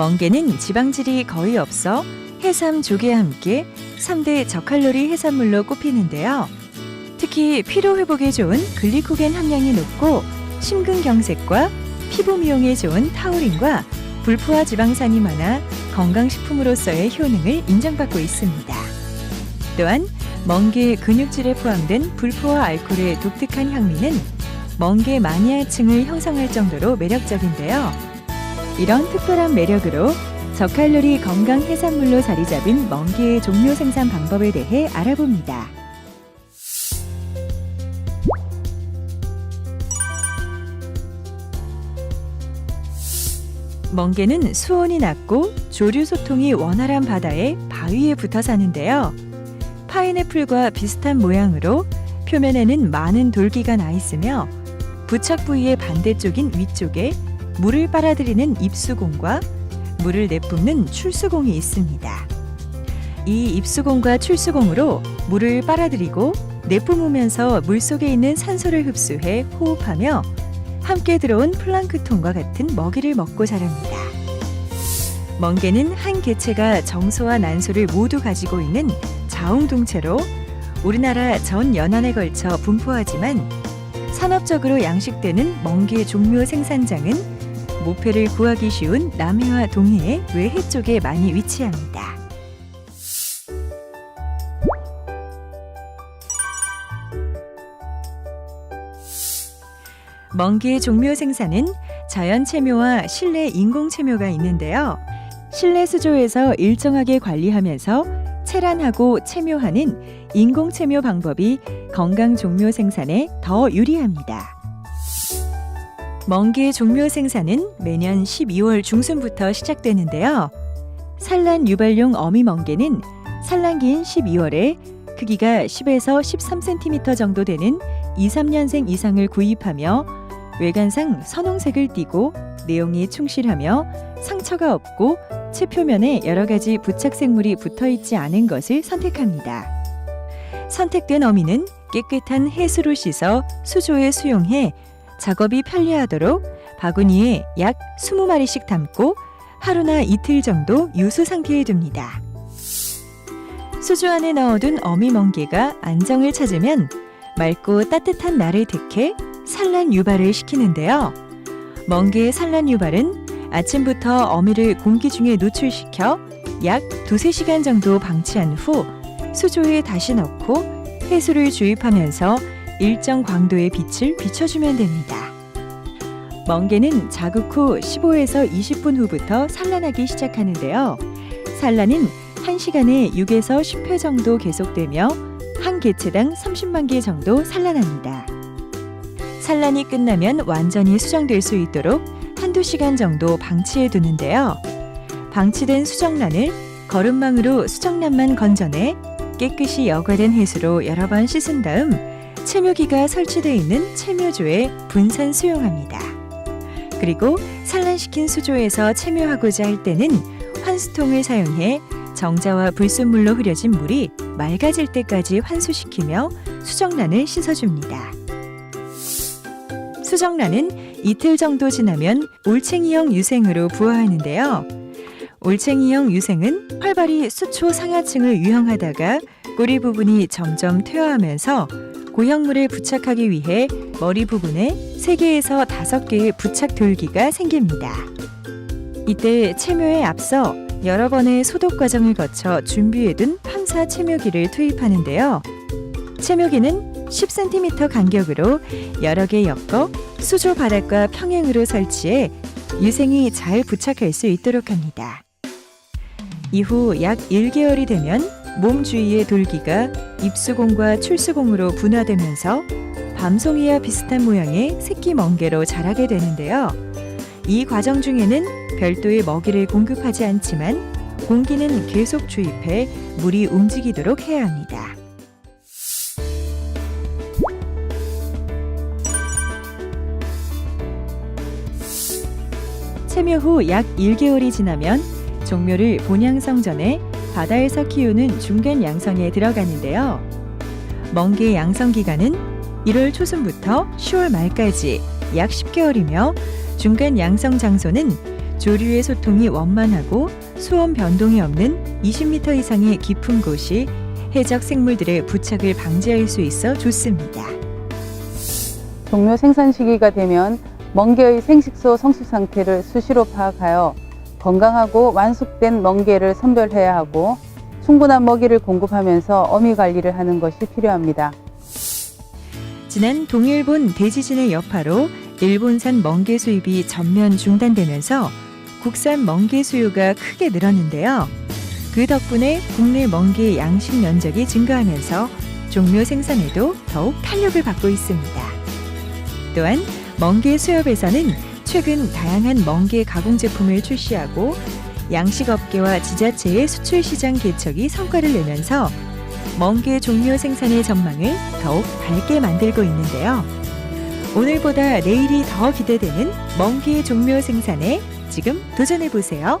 멍게는 지방질이 거의 없어 해삼, 조개와 함께 3대 저칼로리 해산물로 꼽히는데요. 특히 피로 회복에 좋은 글리코겐 함량이 높고 심근경색과 피부 미용에 좋은 타우린과 불포화 지방산이 많아 건강식품으로서의 효능을 인정받고 있습니다. 또한 멍게 근육질에 포함된 불포화 알코올의 독특한 향미는 멍게 마니아층을 형성할 정도로 매력적인데요. 이런 특별한 매력으로 저칼로리 건강 해산물로 자리 잡은 멍게의 종료 생산 방법에 대해 알아봅니다. 멍게는 수온이 낮고 조류 소통이 원활한 바다의 바위에 붙어 사는데요. 파인애플과 비슷한 모양으로 표면에는 많은 돌기가 나 있으며 부착 부위의 반대쪽인 위쪽에 물을 빨아들이는 입수공과 물을 내뿜는 출수공이 있습니다. 이 입수공과 출수공으로 물을 빨아들이고 내뿜으면서 물 속에 있는 산소를 흡수해 호흡하며 함께 들어온 플랑크톤과 같은 먹이를 먹고 자랍니다. 멍게는 한 개체가 정소와 난소를 모두 가지고 있는 자웅동체로 우리나라 전 연안에 걸쳐 분포하지만 산업적으로 양식되는 멍게 종묘 생산장은 모패를 구하기 쉬운 남해와 동해의 외해 쪽에 많이 위치합니다. 멍게의 종묘 생산은 자연 채묘와 실내 인공 채묘가 있는데요. 실내 수조에서 일정하게 관리하면서 체란하고 채묘하는 인공 채묘 방법이 건강 종묘 생산에 더 유리합니다. 멍게 종묘 생산은 매년 12월 중순부터 시작되는데요. 산란 유발용 어미 멍게는 산란기인 12월에 크기가 10에서 13cm 정도 되는 2, 3년생 이상을 구입하며 외관상 선홍색을 띠고 내용이 충실하며 상처가 없고 채 표면에 여러 가지 부착 생물이 붙어 있지 않은 것을 선택합니다. 선택된 어미는 깨끗한 해수로 씻어 수조에 수용해 작업이 편리하도록 바구니에 약 20마리씩 담고 하루나 이틀 정도 유수 상태에 둡니다. 수조 안에 넣어둔 어미 멍게가 안정을 찾으면 맑고 따뜻한 날을 택해 산란 유발을 시키는데요. 멍게의 산란 유발은 아침부터 어미를 공기 중에 노출시켜 약 두세 시간 정도 방치한 후 수조에 다시 넣고 해수를 주입하면서 일정 광도의 빛을 비춰주면 됩니다. 멍게는 자극 후 15에서 20분 후부터 산란하기 시작하는데요. 산란은 1시간에 6에서 10회 정도 계속되며 한 개체당 30만 개 정도 산란합니다. 산란이 끝나면 완전히 수정될 수 있도록 한두 시간 정도 방치해 두는데요. 방치된 수정란을 거름망으로 수정란만 건져내 깨끗이 여과된 해수로 여러 번 씻은 다음 채묘기가 설치되어 있는 채묘조에 분산 수용합니다. 그리고 산란시킨 수조에서 채묘하고자 할 때는 환수통을 사용해 정자와 불순물로 흐려진 물이 맑아질 때까지 환수시키며 수정란을 씻어줍니다. 수정란은 이틀 정도 지나면 올챙이형 유생으로 부화하는데요. 올챙이형 유생은 활발히 수초 상하층을 유형하다가 꼬리 부분이 점점 퇴화하면서 고형물에 부착하기 위해 머리 부분에 3개에서 5개의 부착 돌기가 생깁니다. 이때 채묘에 앞서 여러 번의 소독 과정을 거쳐 준비해둔 황사 채묘기를 투입하는데요. 채묘기는 10cm 간격으로 여러 개 엮어 수조 바닥과 평행으로 설치해 유생이 잘 부착할 수 있도록 합니다. 이후 약 1개월이 되면 몸 주위의 돌기가 입수공과 출수공으로 분화되면서 밤송이와 비슷한 모양의 새끼 멍게로 자라게 되는데요. 이 과정 중에는 별도의 먹이를 공급하지 않지만 공기는 계속 주입해 물이 움직이도록 해야 합니다. 채묘 후 약 1개월이 지나면 종묘를 본양성 전에 바다에서 키우는 중간 양성에 들어가는데요. 멍게 양성 기간은 1월 초순부터 10월 말까지 약 10개월이며 중간 양성 장소는 조류의 소통이 원만하고 수온 변동이 없는 20m 이상의 깊은 곳이 해적 생물들의 부착을 방지할 수 있어 좋습니다. 종묘 생산 시기가 되면 멍게의 생식소 성숙 상태를 수시로 파악하여 건강하고 완숙된 멍게를 선별해야 하고 충분한 먹이를 공급하면서 어미 관리를 하는 것이 필요합니다. 지난 동일본 대지진의 여파로 일본산 멍게 수입이 전면 중단되면서 국산 멍게 수요가 크게 늘었는데요. 그 덕분에 국내 멍게 양식 면적이 증가하면서 종묘 생산에도 더욱 탄력을 받고 있습니다. 또한 멍게 수협에서는 최근 다양한 멍게 가공 제품을 출시하고 양식업계와 지자체의 수출 시장 개척이 성과를 내면서 멍게 종묘 생산의 전망을 더욱 밝게 만들고 있는데요. 오늘보다 내일이 더 기대되는 멍게 종묘 생산에 지금 도전해 보세요.